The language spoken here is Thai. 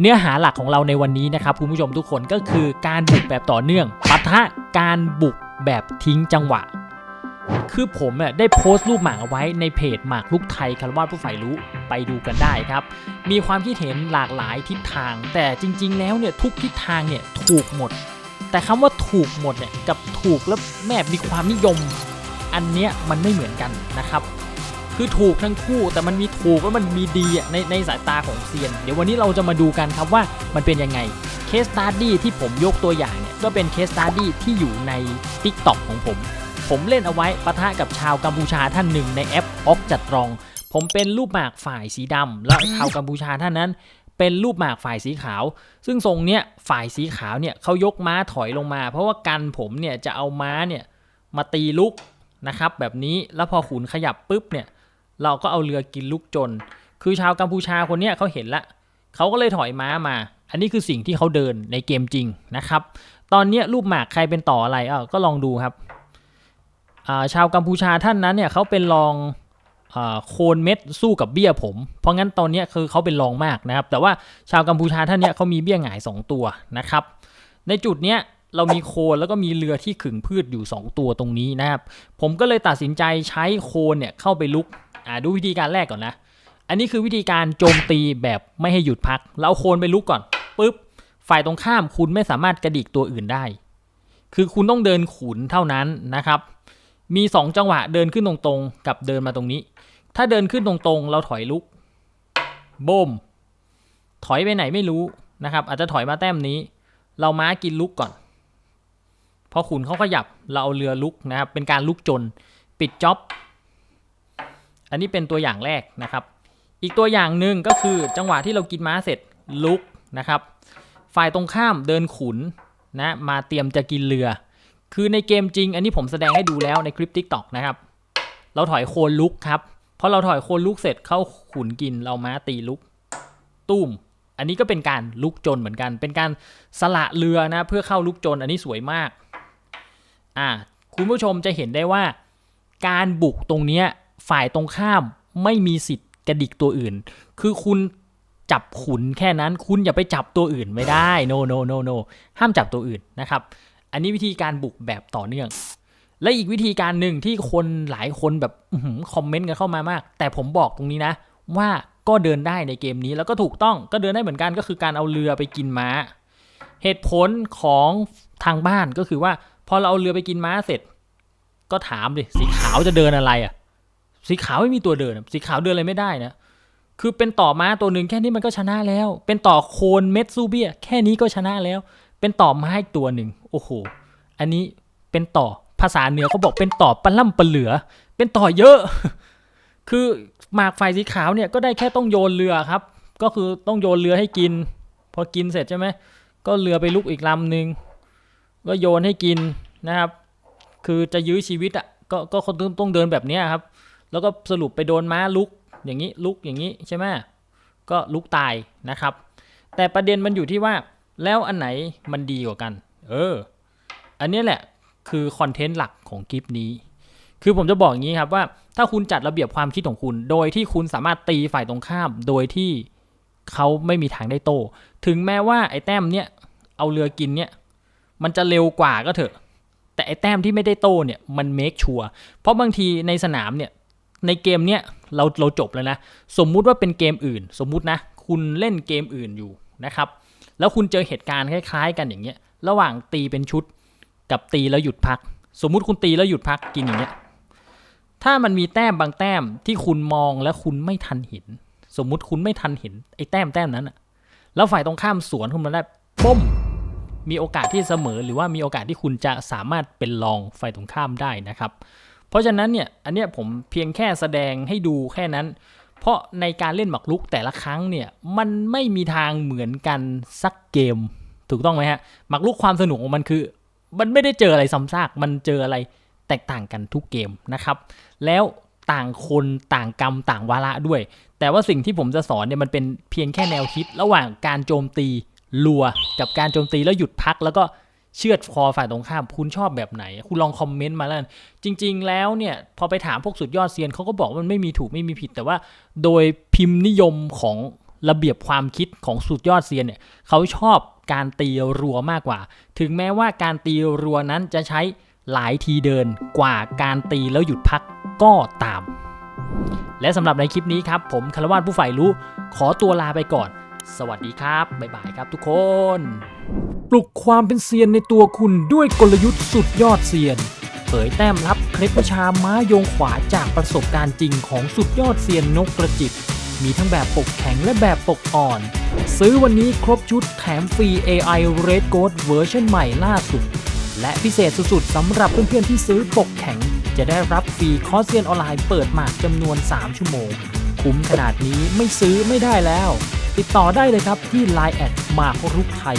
เนื้อหาหลักของเราในวันนี้นะครับคุณผู้ชมทุกคนก็คือการบุกแบบต่อเนื่องปะทะการบุกแบบทิ้งจังหวะ คือผมเนี่ยได้โพสต์รูปหมากเอาไว้ในเพจหมากลุกไทยคารวาสผู้ใฝ่รู้ไปดูกันได้ครับ มีความคิดเห็นหลากหลายทิศทาง แต่จริง ๆ แล้วเนี่ยทุกทิศทางเนี่ยถูกหมด แต่คำว่าถูกหมดเนี่ยกับถูกแล้วแม่มีความนิยม อันเนี้ยมันไม่เหมือนกันนะครับ คือถูกทั้งคู่แต่มันมีถูกแล้วมันมีดีในในสายตาของเซียน เดี๋ยววันนี้เราจะมาดูกันครับว่ามันเป็นยังไงเคสตัดดี้ที่ผมยกตัวอย่างเนี่ยก็เป็นเคสตัดดี้ที่อยู่ใน Tik t o อกของผม ผมเล่นเอาไว้ปะทะกับชาวกัมพูชาท่านหนึ่งในแอปออกจัดรอง ผมเป็นรูปหมากฝ่ายสีดำแล้วชาวกัมพูชาท่านนั้นเป็นรูปหมากฝ่ายสีขาว ซึ่งทรงเนี้ยฝ่ายสีขาวเนี่ยเขายกม้าถอยลงมา เพราะว่ากันผมเนี่ยจะเอาม้าเนี่ยมาตีลุกนะครับแบบนี้แล้วพอขุนขยับปุ๊บเนี่ย เราก็เอาเรือกินลูกจน คือชาวกัมพูชาคนเนี้ยเขาเห็นละเขาก็เลยถอยม้ามา อันนี้คือสิ่งที่เขาเดินในเกมจริงนะครับ ตอนนี้รูปหมากใครเป็นต่ออะไรอะก็ลองดูครับาชาวกัมพูชาท่านนั้นเนี่ยเขาเป็นรองอโคนเม็ดสู้กับเบี้ยผม เพราะงั้นตอนนี้คือเขาเป็นรองมากนะครับ แต่ว่าชาวกัมพูชาท่านเนี้ยเขามีเบี้ยหงาย 2 ตัวนะครับ ในจุดเนี้ยเรามีโคนแล้วก็มีเรือที่ขึงพืชอยู่ 2 ตัวตรงนี้นะครับ ผมก็เลยตัดสินใจใช้โคนเนี่ยเข้าไปลุก อ่าดูวิธีการแรกก่อนนะ อันนี้คือวิธีการโจมตีแบบไม่ให้หยุดพักเอาโคนไปลุกก่อนปุ๊บ ฝ่ายตรงข้ามคุณไม่สามารถกระดิกตัวอื่นได้ คือคุณต้องเดินขุนเท่านั้นนะครับ มี 2 จังหวะเดินขึ้นตรงๆ กับเดินมาตรงนี้ ถ้าเดินขึ้นตรงๆ เราถอยลุกโบมถอยไปไหนไม่รู้นะครับ อาจจะถอยมาแต้มนี้ เราม้ากินลุกก่อนพอขุนเขาขยับเราเอาเรือลุกนะครับ เป็นการลุกจน ปิดจ็อบ อันนี้เป็นตัวอย่างแรกนะครับ อีกตัวอย่างหนึ่งก็คือจังหวะที่เรากินม้าเสร็จลุกนะครับ ฝ่ายตรงข้ามเดินขุนนะมาเตรียมจะกินเรือ คือในเกมจริง อันนี้ผมแสดงให้ดูแล้วในคลิป t ิ k t o k นะครับ เราถอยโคนลุกครับพอเราถอยโคนลุกเสร็จเข้าขุนกินเราม้าตีลุกตุ้มอันนี้ก็เป็นการลุกจนเหมือนกัน เป็นการสละเรือนะเพื่อเข้าลุกจนอันนี้สวยมากอ่าคุณผู้ชมจะเห็นได้ว่า การบุกตรงเนี้ย ฝ่ายตรงข้ามไม่มีสิทธิ์กระดิกตัวอื่น คือคุณจับขุนแค่นั้น คุณอย่าไปจับตัวอื่นไม่ได้ no no no no ห้ามจับตัวอื่นนะครับ อันนี้วิธีการบุกแบบต่อเนื่อง และอีกวิธีการหนึ่งที่คนหลายคนแบบอคอมเมนต์กันเข้ามามาก แต่ผมบอกตรงนี้นะ ว่าก็เดินได้ในเกมนี้แล้วก็ถูกต้องก็เดินได้เหมือนกันก็คือการเอาเรือไปกินม้า เหตุผลของทางบ้านก็คือว่า พอเราเอาเรือไปกินม้าเสร็จ ก็ถามดิสีขาวจะเดินอะไรอะ สีขาวไม่มีตัวเดินสีขาวเดินอะไรไม่ได้นะคือเป็นต่อม้าตัวหนึ่งแค่นี้มันก็ชนะแล้ว เป็นต่อโคนเม็ดซูเบีย แค่นี้ก็ชนะแล้ว เป็นต่อม้าอีกตัวหนึ่งโอ้โห อันนี้เป็นต่อภาษาเหนือเขาบอกเป็นต่อปลาล่ำปลาเหลือ เป็นต่อเยอะ คือหมากฝ่ายสีขาวเนี่ยก็ได้แค่ต้องโยนเรือครับ ก็คือต้องโยนเรือให้กิน พอกินเสร็จใช่ไหมก็เรือไปลุกอีกลำหนึ่งก็โยนให้กินนะครับ คือจะยื้อชีวิตอะก็ก็คนต้องเดินแบบนี้ครับ แล้วก็สรุปไปโดนม้าลุกอย่างนี้ลุกอย่างนี้ใช่ไหมก็ลุกตายนะครับ แต่ประเด็นมันอยู่ที่ว่าแล้วอันไหนมันดีกว่ากัน เออ อันนี้แหละคือคอนเทนต์หลักของคลิปนี้ คือผมจะบอกอย่างนี้ครับว่าถ้าคุณจัดระเบียบความคิดของคุณ โดยที่คุณสามารถตีฝ่ายตรงข้าม โดยที่เขาไม่มีทางได้โต ถึงแม้ว่าไอ้แต้มเนี้ยเอาเรือกินเนี้ยมันจะเร็วกว่าก็เถอะ แต่ไอ้แต้มที่ไม่ได้โตเนี่ยมันเมคชัวเพราะบางทีในสนามเนี่ย ในเกมเนี้ยเราเราจบแล้วนะ สมมุติว่าเป็นเกมอื่น สมมุตินะ คุณเล่นเกมอื่นอยู่นะครับ แล้วคุณเจอเหตุการณ์คล้ายๆ กันอย่างเงี้ย ระหว่างตีเป็นชุดกับตีแล้วหยุดพัก สมมุติคุณตีแล้วหยุดพักกินอย่างเงี้ย ถ้ามันมีแต้มบางแต้มที่คุณมองและคุณไม่ทันเห็น สมมุติคุณไม่ทันเห็นไอ้แต้มแต้มนั้นอะแล้วฝ่ายตรงข้ามสวนคุณมาได้ปุ้มมีโอกาสที่เสมอหรือว่ามีโอกาสที่คุณจะสามารถเป็นรองฝ่ายตรงข้ามได้นะครับ เพราะฉะนั้นเนี่ยอันเนี้ยผมเพียงแค่แสดงให้ดูแค่นั้น เพราะในการเล่นหมากรุกแต่ละครั้งเนี่ยมันไม่มีทางเหมือนกันสักเกม ถูกต้องไหมฮะหมากรุกความสนุกของมันคือ มันไม่ได้เจออะไรซ้ำซากมันเจออะไรแตกต่างกันทุกเกมนะครับ แล้วต่างคนต่างกรรมต่างวาระด้วย แต่ว่าสิ่งที่ผมจะสอนเนี่ยมันเป็นเพียงแค่แนวคิด ระหว่างการโจมตีรัวกับการโจมตีแล้วหยุดพักแล้วก็ เชือดคอฝ่ายตรงข้ามคุณชอบแบบไหน คุณลองคอมเมนต์มาแล้วกันจริง ๆ แล้วเนี่ยพอไปถามพวกสุดยอดเซียนเขาก็บอกว่ามันไม่มีถูกไม่มีผิด แต่ว่าโดยพิมพ์นิยมของระเบียบความคิดของสุดยอดเซียนเนี่ยเขาชอบการตีรัวมากกว่า ถึงแม้ว่าการตีรัวนั้นจะใช้หลายทีเดินกว่าการตีแล้วหยุดพักก็ตาม และสำหรับในคลิปนี้ครับ ผมคารวาสผู้ใฝ่รู้ ขอตัวลาไปก่อน สวัสดีครับ บ๊ายบายครับทุกคน ลุกความเป็นเซียนในตัวคุณด้วยกลยุทธ์สุดยอดเซียน เผยแต้มลับเคล็ดวิชาม้าโยงขวาจากประสบการณ์จริงของสุดยอดเซียนนกกระจิบ มีทั้งแบบปกแข็งและแบบปกอ่อน ซื้อวันนี้ครบชุดแถมฟรี AI Red Gold เวอร์ชันใหม่ล่าสุด และพิเศษสุดๆสำหรับเพื่อนๆที่ซื้อปกแข็ง จะได้รับฟรีคอร์สเซียนออนไลน์เปิดหมากจำนวน 3 ชั่วโมง คุ้มขนาดนี้ไม่ซื้อไม่ได้แล้ว ติดต่อได้เลยครับที่ Line แอดหมากรุกไทย